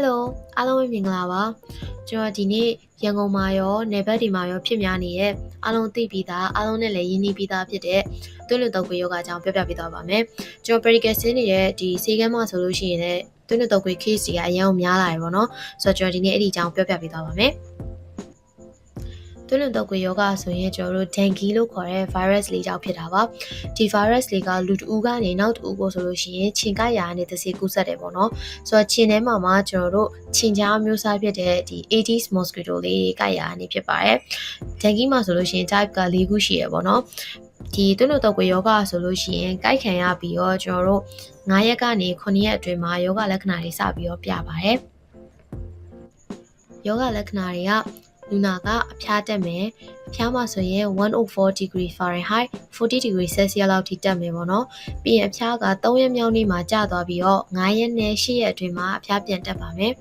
Hello အားလုံးပဲမင်္ဂလာပါကျွန်တော်ဒီနေ့ရန်ကုန်မှာရောနယ်ဘက်ဒီမှာရောဖြစ်များနေတဲ့အားလုံးသိပြီးသားအားလုံးနဲ့လည်းရင်းနှီးပြီးသားဖြစ်တဲ့သွေးလွန်တုပ်ကွေးယောဂအကြောင်းပြောပြပေးသွားပါမယ်ကျွန်တော် practical ဆင်းနေတဲ့ဒီစေကမ်းမှာဆိုလို့ရှိရင်လည်းသွေးလွန်တုပ်ကွေး case တွေကအရင်ကများလာတယ်ပေါ့နော်ဆိုတော့ကျွန်တော်ဒီနေ့အဲ့ဒီအကြောင်းပြောပြပေးသွားပါမယ် သွေးလွန်တုပ်ကွေးယောဂဆိုရင်ကျွန်တော်တို့ dengue လို့ခေါ်တဲ့ virus လေးကြောင့်ဖြစ်တာပါဒီ virus လေးကလူတဦးကနေနောက်တဦးကိုဆိုလို့ရှိရင်ခြင်ကရာနဲ့တစ်စီကူးဆက်တယ်ပေါ့နော်ဆိုတော့ခြင်ထဲမှာမှကျွန်တော်တို့ခြင်ကြားမျိုးစားဖြစ်တဲ့ဒီ Aedes mosquito လေးကရာနေဖြစ်ပါတယ် dengue မှာဆိုလို့ရှိရင် type က၄ခုရှိရပေါ့နော်ဒီတွန်းလို့တော့ကွေယောဂဆိုလို့ရှိရင်ကြိုက်ခံရပြီးတော့ကျွန်တော်တို့9ရက်ကနေ9ရက်အတွင်းမှာယောဂလက္ခဏာတွေစပြီးတော့ပြပါတယ်ယောဂလက္ခဏာတွေက လူနာကအဖျားတက်မယ်အဖျားမှာဆိုရင်104 degree Fahrenheit 40 degree Celsius လောက်ထိတက်မယ်ပေါ့နော်ပြီးရင်အဖျားက3ရက်မြောက်နေ့မှာကျသွားပြီးတော့9ရက်နဲ့10ရက်အတွင်းမှာအဖျားပြန်တက်ပါမယ်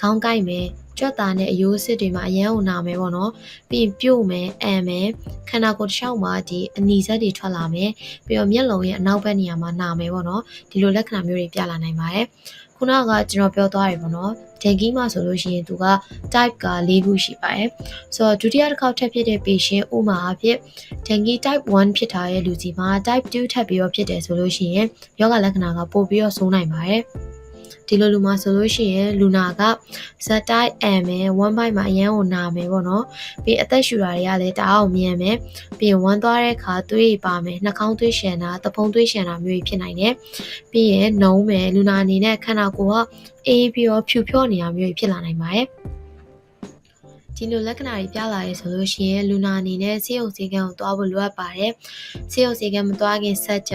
ခေါင်းကိုက်မယ် ကြွက်သားနဲ့အယိုးစစ်တွေမှာအရန်ုံနာမယ်ပေါ့နော်ပြီးရင်ပြုတ်မယ်အန်မယ်ခန္ဓာကိုယ်တစ်လျှောက်မှာဒီအနီဆက်တွေထွက်လာမယ်ပြီးတော့မျက်လုံးရဲ့အနောက်ဘက်နေရာမှာနာမယ်ပေါ့နော်ဒီလိုလက္ခဏာမျိုးတွေပြလာနိုင်ပါတယ်ခုနကကျွန်တော်ပြောသွားတယ်ပေါ့နော်ဒန်ကီမှာဆိုလို့ရှိရင်သူက type က၄ခုရှိပါတယ်ဆိုတော့ဒုတိယတစ်ခေါက်ထပ်ဖြစ်တဲ့ patient ဥမာအဖြစ်ဒန်ကီ type 1ဖြစ်ထားတဲ့လူစီမှာ type 2ထပ်ပြီးတော့ဖြစ်တယ်ဆိုလို့ရှိရင်ယောဂလက္ခဏာကပိုပြီးတော့ဆိုးနိုင်ပါတယ် ဒီလိုလူမှာဆိုလို့ရှိရင်လူနာကဇက်တိုက်အမ်မယ်ဝမ်းပိုက်မှာအရန်ကိုနာမယ်ပေါ့နော်ပြီးအသက်ရှူတာတွေကလည်းတအားအောင်မြန်မယ်ပြီးဝမ်းသွားတဲ့အခါသွေးပါမယ်နှာခေါင်းသွေးရှည်တာတဖုံသွေးရှည်တာမျိုးဖြစ်နိုင်တယ်ပြီးရင်နှုံးမယ်လူနာအနေနဲ့ခန္ဓာကိုယ်ကအေးပြီးတော့ဖြူဖြော့နေတာမျိုးဖြစ်လာနိုင်ပါတယ် ဒီလိုလက္ခဏာတွေပြလာရဲဆိုလို့ရှိရင်လူနာအနေနဲ့ဆေးရုံဆေးကန်းကိုသွားဖို့လိုအပ်ပါတယ်။ဆေးရုံဆေးကန်းမသွားခင်ဆက်ကြ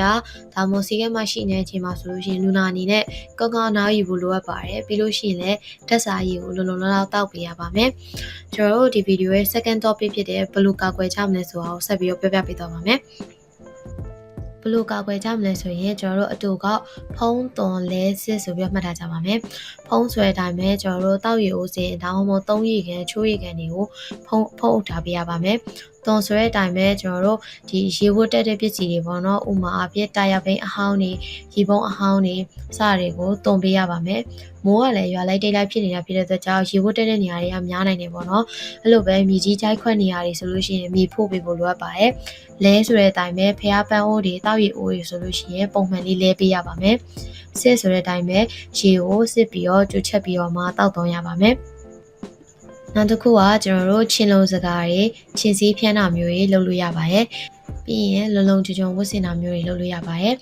ဒါမှမဟုတ်ဆေးကန်းမှာရှိနေတဲ့အချိန်မှာဆိုလို့ရှိရင်လူနာအနေနဲ့ကောင်းကောင်းနားယူဖို့လိုအပ်ပါတယ်။ပြီးလို့ရှိရင်လည်းတက်စာရည်ကိုလုံလုံလောက်လောက်တောက်ပေးရပါမယ်။ကျွန်တော်တို့ဒီဗီဒီယိုရဲ့ second topic ဖြစ်တဲ့ဘယ်လိုကာကွယ်ကြမလဲဆိုတာကိုဆက်ပြီးတော့ပြောပြပေးသွားပါမယ်။ ဘလို့ကာကွယ်ကြမလဲဆိုရင်ကျွန်တော်တို့အတူကဖုံးသွန်လဲစစ်ဆိုပြီးမှတ်ထားကြပါမယ်ဖုံးဆွဲတိုင်းမဲ့ကျွန်တော်တို့တောက်ရည်ဦးစင်ဒါမှမဟုတ်သုံးရည်ကန်ချိုးရည်ကန်တွေကိုဖုံးဖုံးအုပ်ထားပေးရပါမယ် သွန်ဆွဲတဲ့အတိုင်းပဲကျွန်တော်တို့ဒီရေဝတ်တက်တဲ့ပစ္စည်းတွေပေါ့နော်ဥမာအဖြစ်တာယာပိန်အဟောင်းတွေရေပုံးအဟောင်းတွေစတွေကိုသွန်ပေးရပါမယ်မိုးကလည်းရွာလိုက်တိတ်လိုက်ဖြစ်နေတာဖြစ်တဲ့အတွက်ကြောင့်ရေဝတ်တက်တဲ့နေရာတွေကများနိုင်တယ်ပေါ့နော်အဲ့လိုပဲမြေကြီးကြိုက်ခွက်နေရာတွေဆိုလို့ရှိရင်မြေဖို့ပေးဖို့လိုအပ်ပါတယ်လဲဆိုတဲ့အတိုင်းပဲဖျားပန်းအိုးတွေတောက်ရည်အိုးတွေဆိုလို့ရှိရင်ပုံမှန်လေးလဲပေးရပါမယ်စစ်ဆိုတဲ့အတိုင်းပဲရေကိုစစ်ပြီးတော့ကျွတ်ချက်ပြီးတော့မှတောက်သွင်းရပါမယ် နောက်တစ်ခုကကျွန်တော်တို့ချင်းလုံးစကားတွေချင်းစည်းဖြန်းတာမျိုးတွေလုပ်လို့ရပါတယ်ပြီးရင်လုံလုံချုံချုံဝတ်ဆင်တာမျိုးတွေလုပ်လို့ရပါတယ်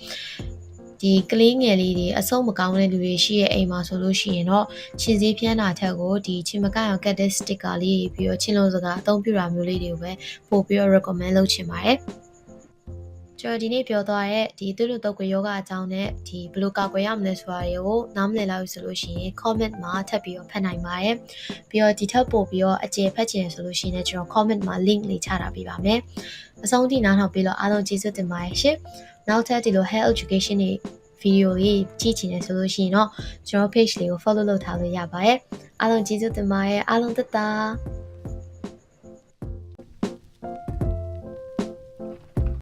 ဒီကလေးငယ်လေးတွေအဆုံးမကောင်းတဲ့လူတွေရှိရဲ့အိမ်မှာဆိုလို့ရှိရင်တော့ချင်းစည်းဖြန်းတာချက်ကိုဒီချင်းမကအောင်ကတ်တဲ့ sticker လေးပြီးတော့ချင်းလုံးစကားအသုံးပြုတာမျိုးလေးတွေကိုပဲပို့ပြီးတော့ recommend လုပ်ချင်ပါတယ် ကျွန်တော်ဒီနေ့ပြောသွားတဲ့ဒီသူတို့တုတ်ကွေယောဂအကြောင်းနဲ့ဒီဘယ်လိုကာကွယ်ရမလဲဆိုတာတွေကိုနားမလည်လောက်ဆိုလို့ရှိရင် comment မှာထပ်ပြီးတော့ဖတ်နိုင်ပါတယ်ပြီးတော့ဒီထပ်ပို့ပြီးတော့အကျေဖတ်ချင်ဆိုလို့ရှိရင်ကျွန်တော် comment မှာ link လေးချထားပေးပါမယ်အဆုံးထိနားထောင်ပြီးတော့အားလုံးကျေးဇူးတင်ပါတယ်ရှင်နောက်ထပ်ဒီလို health education တွေဗီဒီယိုလေးကြည့်ချင်တယ်ဆိုလို့ရှိရင်တော့ကျွန်တော် page လေးကို follow လုပ်ထားလို့ရပါတယ်အားလုံးကျေးဇူးတင်ပါတယ်အားလုံးတတ်တာ